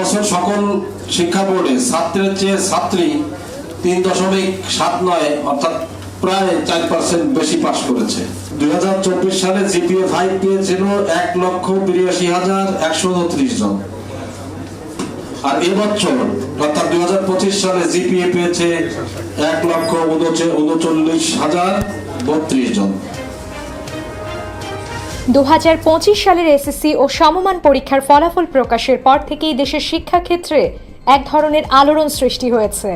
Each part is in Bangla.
এবছর সকল শিক্ষা বোর্ডে ছাত্রের চেয়ে ছাত্রী তিন দশমিক সাত নয়, অর্থাৎ প্রায় চার পার্সেন্ট বেশি পাশ করেছে। দুই হাজার চব্বিশ সালে জিপিএ ফাইভ পেয়েছিল এক লক্ষ বিরাশি হাজার একশো উনত্রিশ জন। আর এবছর, অর্থাৎ দুই হাজার পঁচিশ সালে জিপিএ পেয়েছে এক লক্ষ উনচল্লিশ হাজার বত্রিশ জন। দু হাজার পঁচিশ সালের এসএসসি ও সমমান পরীক্ষার ফলাফল প্রকাশের পর থেকেই দেশের শিক্ষাক্ষেত্রে এক ধরনের আলোড়ন সৃষ্টি হয়েছে।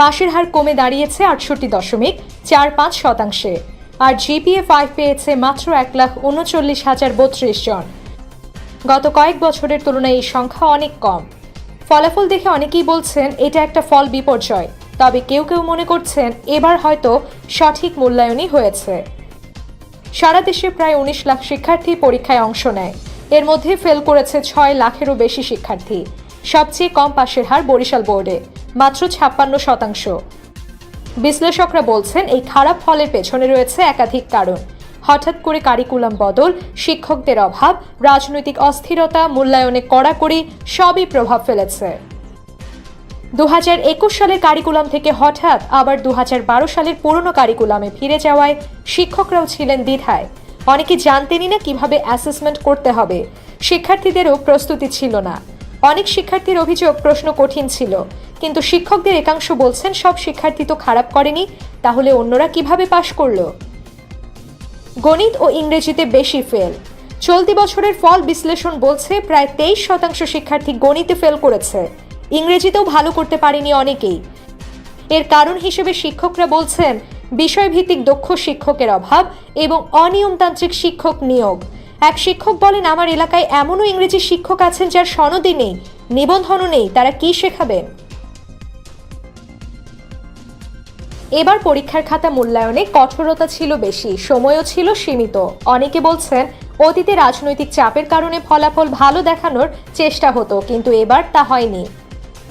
পাশের হার কমে দাঁড়িয়েছে আটষট্টি দশমিক চার পাঁচ শতাংশে, আর জিপিএ ফাইভ পেয়েছে মাত্র এক লাখ উনচল্লিশ হাজার বত্রিশ জন। গত কয়েক বছরের তুলনায় এই সংখ্যা অনেক কম। ফলাফল দেখে অনেকেই বলছেন, এটা একটা ফল বিপর্যয়, তবে কেউ কেউ মনে করছেন, এবার হয়তো সঠিক মূল্যায়নই হয়েছে। সারা দেশে প্রায় উনিশ লাখ শিক্ষার্থী পরীক্ষায় অংশ নেয়। এর মধ্যে ফেল করেছে ছয় লাখেরও বেশি শিক্ষার্থী। সবচেয়ে কম পাশের হার বরিশাল বোর্ডে, মাত্র ছাপ্পান্ন শতাংশ। বিশ্লেষকরা বলছেন, এই খারাপ ফলের পেছনে রয়েছে একাধিক কারণ। হঠাৎ করে কারিকুলাম বদল, শিক্ষকদের অভাব, রাজনৈতিক অস্থিরতা, মূল্যায়নে কড়াকড়ি, সবই প্রভাব ফেলেছে। দু হাজার একুশ সালের কারিকুলাম থেকে হঠাৎ আবার দু হাজার বারো সালের পুরনো কারিকুলামে ফিরে যাওয়ায় শিক্ষকরাও ছিলেন দ্বিধায়। অনেকে জানতেনই না কীভাবে অ্যাসেসমেন্ট করতে হবে, শিক্ষার্থীদেরও প্রস্তুতি ছিল না। অনেক শিক্ষার্থীর অভিযোগ প্রশ্ন কঠিন ছিল, কিন্তু শিক্ষকদের একাংশ বলছেন, সব শিক্ষার্থী তো খারাপ করেনি, তাহলে অন্যরা কীভাবে পাশ করল? গণিত ও ইংরেজিতে বেশি ফেল চলতি বছরের ফল বিশ্লেষণ বলছে, প্রায় তেইশ শতাংশ শিক্ষার্থী গণিতে ফেল করেছে। ইংরেজিতেও ভালো করতে পারেনি অনেকেই। এর কারণ হিসেবে শিক্ষকরা বলছেন, বিষয়ভিত্তিক দক্ষ শিক্ষকের অভাব এবং অনিয়মতান্ত্রিক শিক্ষক নিয়োগ। এক শিক্ষক বলেন, আমার এলাকায় এমনও ইংরেজি শিক্ষক আছেন যার সনদই নেই, নিবন্ধনও নেই, তারা কি শেখাবেন? এবার পরীক্ষার খাতা মূল্যায়নে কঠোরতা ছিল বেশি, সময়ও ছিল সীমিত। অনেকে বলছেন, অতীতে রাজনৈতিক চাপের কারণে ফলাফল ভালো দেখানোর চেষ্টা হতো, কিন্তু এবার তা হয়নি।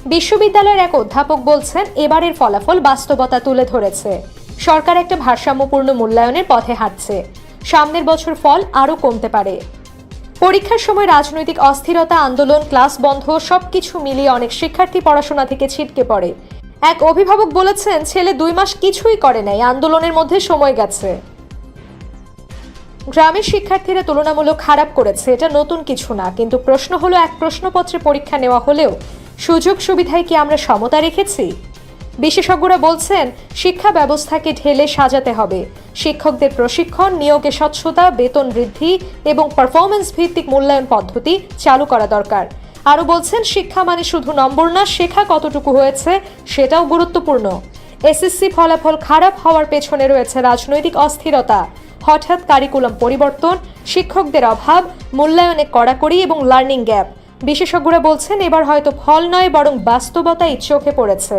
বিশ্ববিদ্যালয়ের এক অধ্যাপক বলছেন, এবারের ফলাফল বাস্তবতা তুলে ধরেছে। সরকার একটা ভারসাম্যপূর্ণ মূল্যায়নের পথে হাঁটছে। সামনের বছর ফল আরও কমতে পারে। পরীক্ষার সময় রাজনৈতিক অস্থিরতা, আন্দোলন, ক্লাস বন্ধ, সবকিছু মিলিয়ে অনেক শিক্ষার্থী পড়াশোনা থেকে ছিটকে পড়ে। এক অভিভাবক বলেছেন, ছেলে দুই মাস কিছুই করে নাই, আন্দোলনের মধ্যে সময় গেছে। গ্রামের শিক্ষার্থীরা তুলনামূলক খারাপ করেছে, এটা নতুন কিছু না, কিন্তু প্রশ্ন হলো, এক প্রশ্নপত্রে পরীক্ষা নেওয়া হলেও সুযোগ সুবিধায় কি আমরা সমতা রেখেছি? বিশেষজ্ঞরা বলছেন, শিক্ষা ব্যবস্থাকে ঢেলে সাজাতে হবে। শিক্ষকদের প্রশিক্ষণ, নিয়োগে স্বচ্ছতা, বেতন বৃদ্ধি এবং পারফরমেন্স ভিত্তিক মূল্যায়ন পদ্ধতি চালু করা দরকার। আরও বলছেন, শিক্ষা মানে শুধু নম্বর না, শেখা কতটুকু হয়েছে সেটাও গুরুত্বপূর্ণ। এসএসসি ফলাফল খারাপ হওয়ার পেছনে রয়েছে রাজনৈতিক অস্থিরতা। হঠাৎ কারিকুলাম পরিবর্তন, শিক্ষকদের অভাব, মূল্যায়নে কড়াকড়ি এবং লার্নিং গ্যাপ বিশেষজ্ঞরা বলছেন এবার হয়তো ফল নয় বরং বাস্তবতাই চোখে পড়েছে।